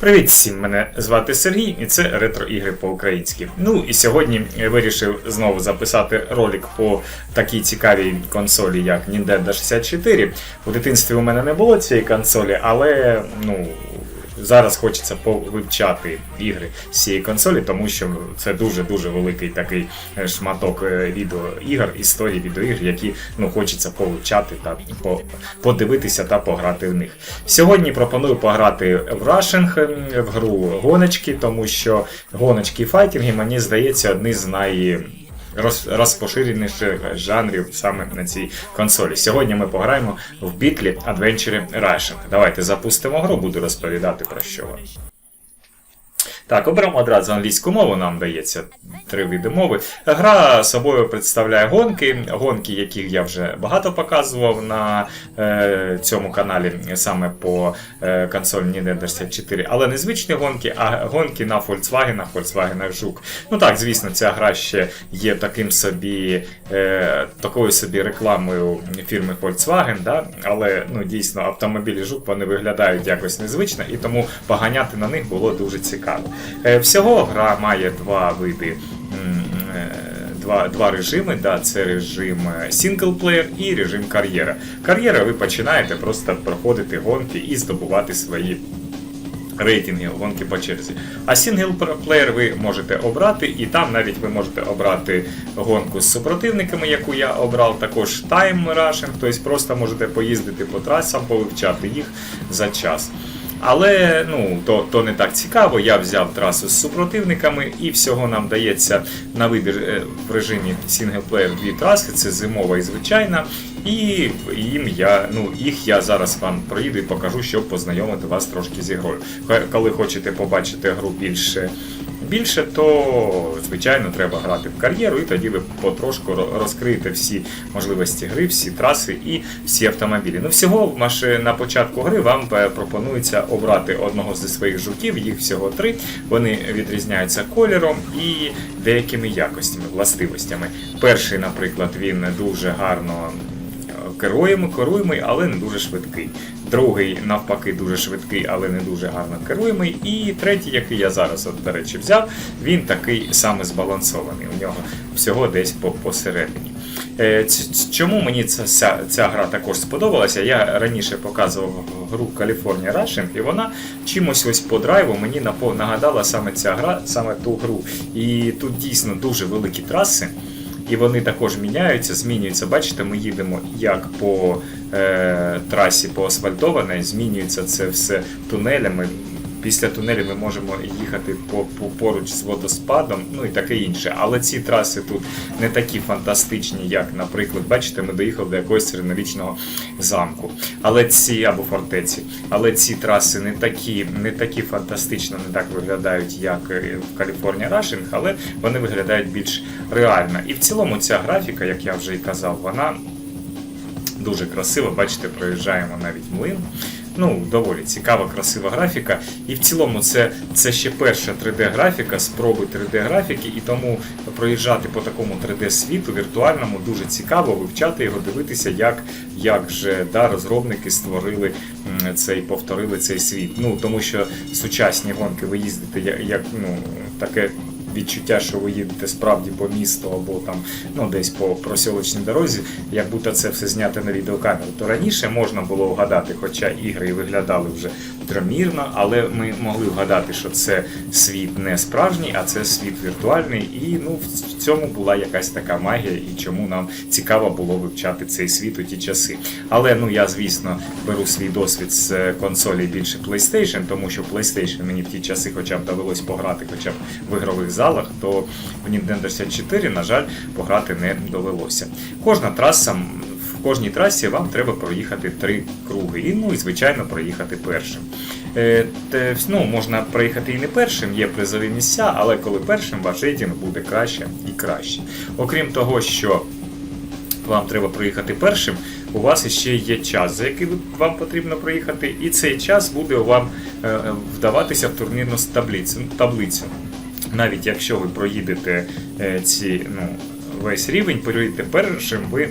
Привіт всім! Мене звати Сергій, і це ретро ігри по-українськи. Ну і сьогодні я вирішив знову записати ролик по такій цікавій консолі, як Nintendo 64. У дитинстві у мене не було цієї консолі, але ну. Зараз хочеться повивчати ігри з цієї консолі, тому що це дуже-дуже великий такий е, шматок е, відеоігр, історії відеоігр, які ну, хочеться повивчати та по- подивитися та пограти в них. Сьогодні пропоную пограти в Rushing, в гру гоночки, тому що гоночки і файтинги, мені здається, одні з най. Роз- Розпоширеніших жанрів саме на цій консолі. Сьогодні ми пограємо в бітлі Adventure Rushing. Давайте запустимо гру, буду розповідати про що. Так, оберемо одразу англійську мову, нам дається три види мови. Гра собою представляє гонки, гонки, яких я вже багато показував на е, цьому каналі, саме по е, консолі Nintendo 64, але не звичні гонки, а гонки на Volkswagen, Volkswagen Жук. Ну так, звісно, ця гра ще є таким собі, е, такою собі рекламою фірми Volkswagen, да? але ну, дійсно автомобілі Жук вони виглядають якось незвично, і тому поганяти на них було дуже цікаво. Е, Всього гра має два види. е, Два, два режими, да, це режим сінглплеєр і режим кар'єра. Кар'єра ви починаєте просто проходити гонки і здобувати свої рейтинги гонки по черзі. А сінглплеєр ви можете обрати, і там навіть ви можете обрати гонку з супротивниками, яку я обрав, також тайм рашинг, тобто просто можете поїздити по трасам, повивчати їх за час. Але ну, то, то не так цікаво. Я взяв трасу з супротивниками, і всього нам дається на вибір е, в режимі сінглплеєр дві траси: це зимова і звичайна. І їм я, ну, їх я зараз вам проїду і покажу, щоб познайомити вас трошки з ігрою. Коли хочете побачити гру більше, більше, то звичайно треба грати в кар'єру, і тоді ви потрошку розкриєте всі можливості гри, всі траси і всі автомобілі. Ну, всього на початку гри вам е, пропонується обрати одного зі своїх жуків, їх всього три. Вони відрізняються кольором і деякими якостями, властивостями. Перший, наприклад, він дуже гарно керуємо, керуємий, але не дуже швидкий. Другий, навпаки, дуже швидкий, але не дуже гарно керуємий. І третій, який я зараз, от, до речі, взяв, він такий саме збалансований. У нього всього десь посередині. Е, Чому мені ця, ця, ця гра також сподобалася? Я раніше показував гру California Rushing, і вона чимось ось по драйву мені нагадала саме ця гра, саме ту гру. І тут дійсно дуже великі траси. І вони також міняються, змінюються. Бачите, ми їдемо як по е, трасі по асфальтованій, змінюється це все тунелями. Після тунелю ми можемо їхати по, по поруч з водоспадом, ну і таке інше. Але ці траси тут не такі фантастичні, як, наприклад, бачите, ми доїхали до якогось середньовічного замку. Але ці або фортеці. Але ці траси не такі, не такі фантастично, не так виглядають, як е, в California Rushing, але вони виглядають більш реально. І в цілому ця графіка, як я вже і казав, вона дуже красива. Бачите, проїжджаємо навіть млин. Ну, доволі цікава, красива графіка. І в цілому це, це ще перша 3D-графіка, спроби 3D-графіки, і тому проїжджати по такому 3D-світу віртуальному дуже цікаво, вивчати його, дивитися, як, як же да, розробники створили цей, повторили цей світ. Ну, тому що сучасні гонки ви їздите як, як ну, таке відчуття, що ви їдете справді по місту або там ну десь по просілочній дорозі, як будто це все знято на відеокамеру. То раніше можна було вгадати, хоча ігри виглядали вже тромірно, але ми могли вгадати, що це світ не справжній, а це світ віртуальний. І ну в цьому була якась така магія, і чому нам цікаво було вивчати цей світ у ті часи. Але ну я звісно беру свій досвід з е, консолі більше PlayStation, тому що PlayStation мені в ті часи, хоча б довелось пограти, хоча б в ігрових залах, то в Nintendo 64, на жаль, пограти не довелося. Кожна траса. В кожній трасі вам треба проїхати три круги. І, ну і звичайно проїхати першим. Е, те, ну, можна проїхати і не першим, є призові місця, але коли першим ваш рейтинг буде краще і краще. Окрім того, що вам треба проїхати першим, у вас ще є час, за який вам потрібно проїхати, і цей час буде вам е, вдаватися в турнірну таблицю. Навіть якщо ви проїдете е, ці, ну, весь рівень, проїдете першим, ви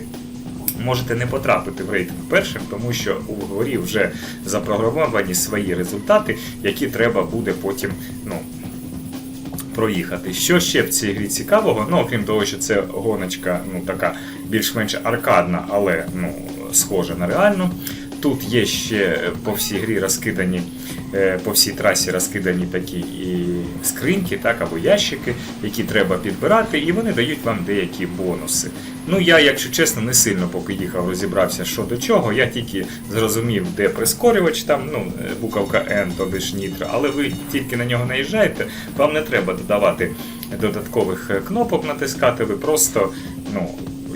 можете не потрапити в рейтинг першим, тому що у горі вже запрограмовані свої результати, які треба буде потім ну, проїхати. Що ще в цій грі цікавого? Ну, окрім того, що це гоночка, ну така більш-менш аркадна, але ну, схожа на реальну. Тут є ще по всій грі розкидані, е, по всій трасі розкидані такі і скриньки, так, або ящики, які треба підбирати, і вони дають вам деякі бонуси. Ну, я, якщо чесно, не сильно поки їхав, розібрався, що до чого. Я тільки зрозумів, де прискорювач, там ну, е, буковка N, тобі ж нітро, але ви тільки на нього наїжджаєте, вам не треба додавати додаткових е, кнопок натискати, ви просто ну,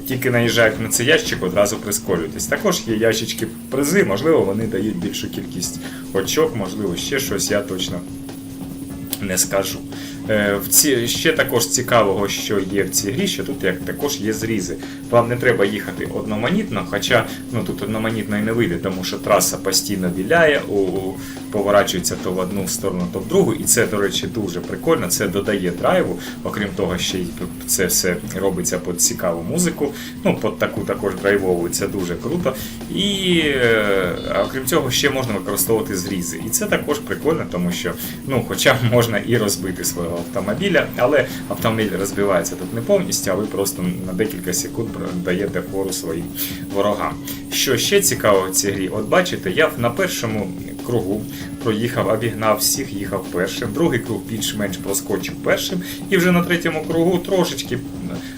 тільки наїжджаєте на цей ящик, одразу прискорюєтесь. Також є ящички призи, можливо, вони дають більшу кількість очок, можливо, ще щось, я точно не скажу. Е, В ці, ще також цікавого, що є в цій грі, що тут як також є зрізи. Вам не треба їхати одноманітно, хоча ну, тут одноманітно і не вийде, тому що траса постійно віляє, у- поворачується то в одну сторону, то в другу. І це, до речі, дуже прикольно. Це додає драйву. Окрім того, ще й це все робиться під цікаву музику. Ну, під таку також драйвову, це дуже круто. І е, окрім цього, ще можна використовувати зрізи. І це також прикольно, тому що, ну, хоча можна і розбити свого автомобіля, але автомобіль розбивається тут не повністю, а ви просто на декілька секунд даєте фору своїм ворогам. Що ще цікаво в цій грі? От бачите, я на першому кругу проїхав, обігнав всіх, їхав першим. Другий круг більш-менш проскочив першим, і вже на третьому кругу трошечки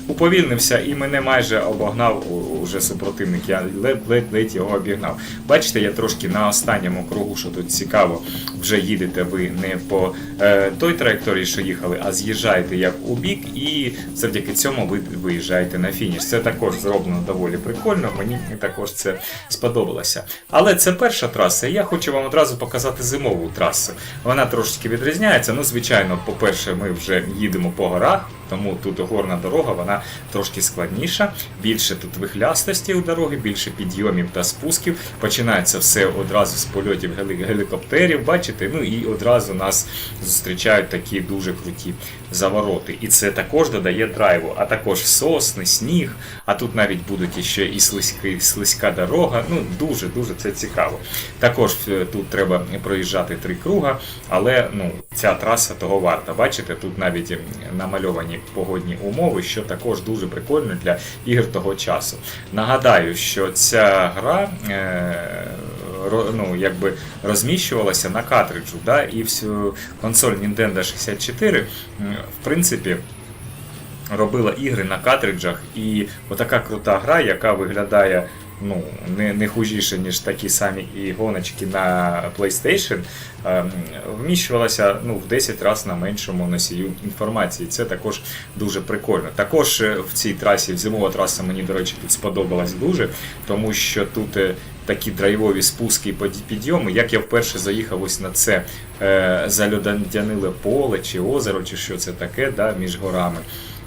уповільнився і мене майже обогнав уже супротивник. Я ледь-ледь його обігнав. Бачите, я трошки на останньому кругу, що тут цікаво, вже їдете ви не по е, той траєкторії, що їхали, а з'їжджаєте як у бік, і завдяки цьому ви виїжджаєте на фініш. Це також зроблено доволі прикольно. Мені також це сподобалося. Але це перша траса. Я хочу вам одразу показати зимову трасу. Вона трошечки відрізняється. Ну, звичайно, по-перше, ми вже їдемо по горах. Тому тут горна дорога, вона трошки складніша, більше тут вихлястості у дороги, більше підйомів та спусків. Починається все одразу з польотів гелі- гелікоптерів, бачите, ну і одразу нас зустрічають такі дуже круті завороти. І це також додає драйву, а також сосни, сніг, а тут навіть будуть іще і слизькі, слизька дорога. Ну, дуже-дуже це цікаво. Також е, тут треба проїжджати три круга, але ну, ця траса того варта. Бачите, тут навіть намальовані погодні умови, що також дуже прикольно для ігор того часу. Нагадаю, що ця гра. Е- ну, якби розміщувалася на картриджу, да, і всю консоль Nintendo 64, в принципі, робила ігри на картриджах, і отака крута гра, яка виглядає ну, не, не хужіше, ніж такі самі і гоночки на PlayStation, ем, вміщувалася ну, в 10 разів на меншому носію інформації. Це також дуже прикольно. Також е, в цій трасі, зимова траса мені, до речі, тут сподобалась дуже, тому що тут е, такі драйвові спуски і підйоми. Як я вперше заїхав ось на це е, зальодяниле поле чи озеро, чи що це таке, да, між горами.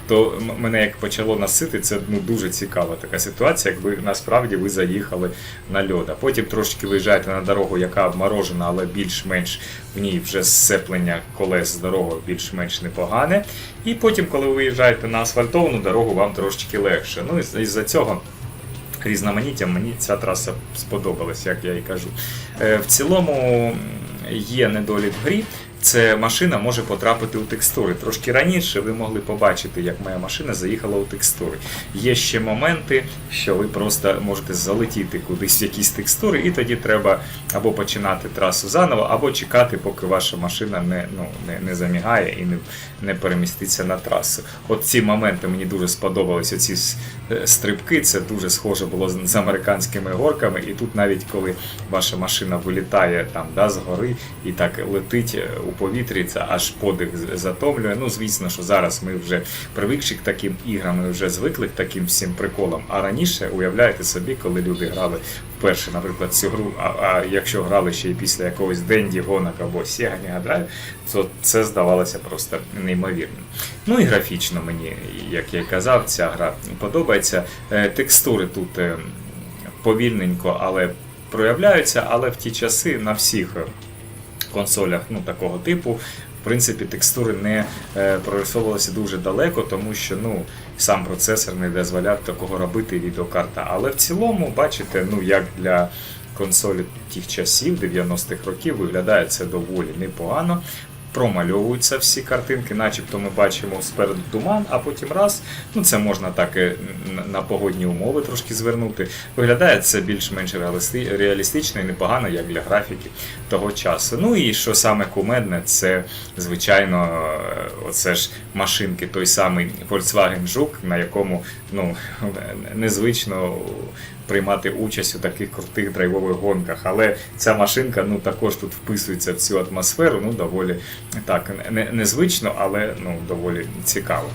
То мене як почало насити, це ну, дуже цікава така ситуація, якби насправді ви заїхали на льод. А потім трошки виїжджаєте на дорогу, яка обморожена, але більш-менш в ній вже зцеплення колес з дорогою більш-менш непогане. І потім, коли ви виїжджаєте на асфальтовану дорогу, вам трошки легше. Ну і з-за цього різноманіттям мені ця траса сподобалась, як я і кажу. Е, В цілому є недолік в грі. Це машина може потрапити у текстури. Трошки раніше ви могли побачити, як моя машина заїхала у текстури. Є ще моменти, що ви просто можете залетіти кудись в якісь текстури, і тоді треба або починати трасу заново, або чекати, поки ваша машина не, ну, не, не замігає і не, не переміститься на трасу. От ці моменти мені дуже сподобалися. Ці е, стрибки, це дуже схоже було з, американськими горками. І тут навіть коли ваша машина вилітає там да, з гори і так летить е, у повітрі, це аж подих затомлює. Ну, звісно, що зараз ми вже привикші к таким іграм, ми вже звикли к таким всім приколам. А раніше уявляєте собі, коли люди грали вперше, наприклад, цю гру, а, а якщо грали ще й після якогось Денді гонок або Mega Drive, то це здавалося просто неймовірним. Ну і графічно мені, як я казав, ця гра подобається. Е, Текстури тут е, повільненько, але проявляються, але в ті часи на всіх консолях ну, такого типу. принципі текстури не е, прорисовувалися дуже далеко, тому що ну, сам процесор не дозволяв такого робити відеокарта. Але в цілому, бачите, ну як для консолі тих часів, 90-х років, виглядає це доволі непогано. Промальовуються всі картинки, начебто ми бачимо спереду туман, а потім раз. Ну це можна так і на- на погодні умови трошки звернути. Виглядає це більш-менш реалісти- реалістично і непогано, як для графіки того часу. Ну і що саме кумедне, це звичайно е, оце ж машинки, той самий Volkswagen Жук, на якому ну незвично приймати участь у таких крутих драйвових гонках. Але ця машинка ну також тут вписується в цю атмосферу. Ну доволі так не, незвично, але ну доволі цікаво.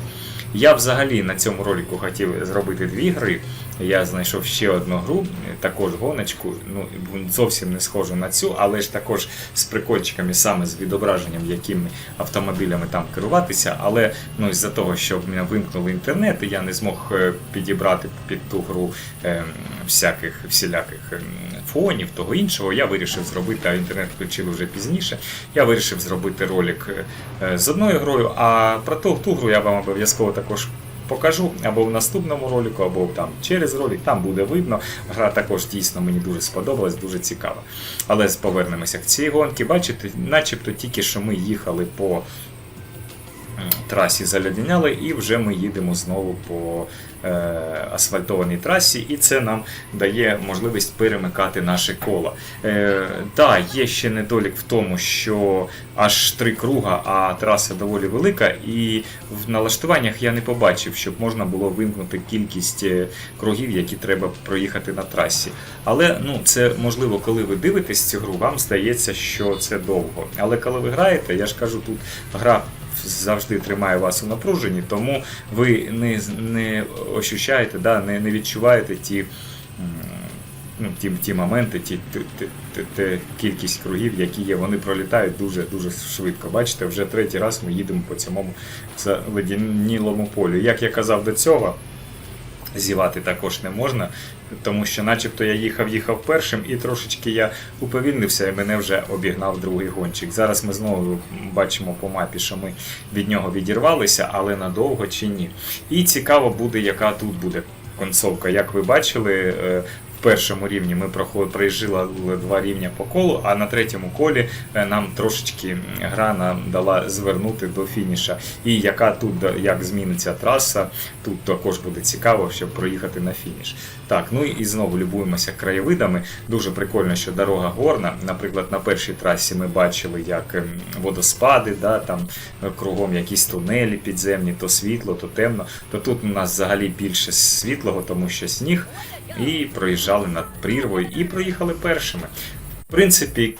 Я взагалі на цьому ролику хотів зробити дві гри. Я знайшов ще одну гру, також гоночку. Ну зовсім не схожу на цю, але ж також з прикольчиками, саме з відображенням, якими автомобілями там керуватися. Але ну із-за того, що в мене вимкнули інтернет, я не змог е, підібрати під ту гру ем, всяких всіляких ем, фонів, того іншого, я вирішив зробити, а інтернет включили вже пізніше. Я вирішив зробити ролик е, з одною грою, а про ту, ту гру я вам обов'язково також покажу або в наступному ролику, або там через ролик, там буде видно. Гра також дійсно мені дуже сподобалась, дуже цікава. Але повернемося к цій гонці. Бачите, начебто тільки що ми їхали по трасі заледеняли, і вже ми їдемо знову по е, асфальтованій трасі, і це нам дає можливість перемикати наше коло. Е, да, є ще недолік в тому, що аж три круга, а траса доволі велика, і в налаштуваннях я не побачив, щоб можна було вимкнути кількість е, кругів, які треба проїхати на трасі. Але ну, це можливо, коли ви дивитесь цю гру, вам здається, що це довго. Але коли ви граєте, я ж кажу, тут гра завжди тримає вас у напруженні, тому ви не, не ощущаєте, да, не, не відчуваєте ті. Ну, ті, ті моменти, ті, ті, ті, ті, кількість кругів, які є, вони пролітають дуже дуже швидко. Бачите, вже третій раз ми їдемо по цьому заледенілому полю. Як я казав до цього, зівати також не можна, тому що, начебто, я їхав, їхав першим, і трошечки я уповільнився, і мене вже обігнав другий гонщик. Зараз ми знову бачимо по мапі, що ми від нього відірвалися, але надовго чи ні. І цікаво буде, яка тут буде концовка. Як ви бачили, е, першому рівні ми проїжджали два рівня по колу, а на третьому колі е, нам трошечки гра нам дала звернути до фініша. І яка тут як зміниться траса, тут також буде цікаво, щоб проїхати на фініш. Так, ну і знову любуємося краєвидами. Дуже прикольно, що дорога горна. Наприклад, на першій трасі ми бачили, як ем, водоспади, да, там е, кругом якісь тунелі підземні, то світло, то темно. То тут у нас взагалі більше світлого, тому що сніг. І проїжджали над прірвою і проїхали першими. В принципі,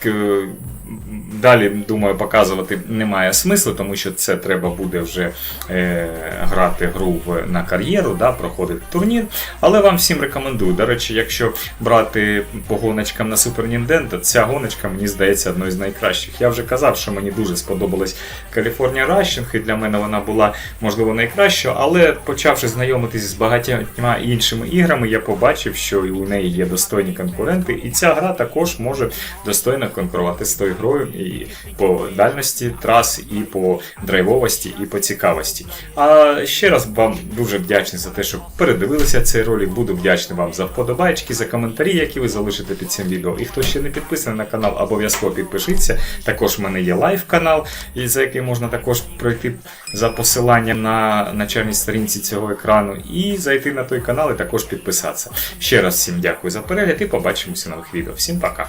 далі, думаю, показувати немає смислу, тому що це треба буде вже е, грати гру в, на кар'єру, да, проходити турнір. Але вам всім рекомендую. До речі, якщо брати по гоночкам на Super Nintendo, ця гоночка, мені здається, одною з найкращих. Я вже казав, що мені дуже сподобалась California Rushing, і для мене вона була, можливо, найкращою, але почавши знайомитись з багатьма іншими іграми, я побачив, що у неї є достойні конкуренти, і ця гра також може достойно конкурувати з тою грою і по дальності трас, і по драйвовості, і по цікавості. А ще раз вам дуже вдячний за те, що передивилися цей ролик. Буду вдячний вам за вподобайки, за коментарі, які ви залишите під цим відео. І хто ще не підписаний на канал, обов'язково підпишіться. Також в мене є лайв канал, за який можна також пройти за посиланням на начальній сторінці цього екрану, і зайти на той канал і також підписатися. Ще раз всім дякую за перегляд і побачимося нових відео. Всім пока!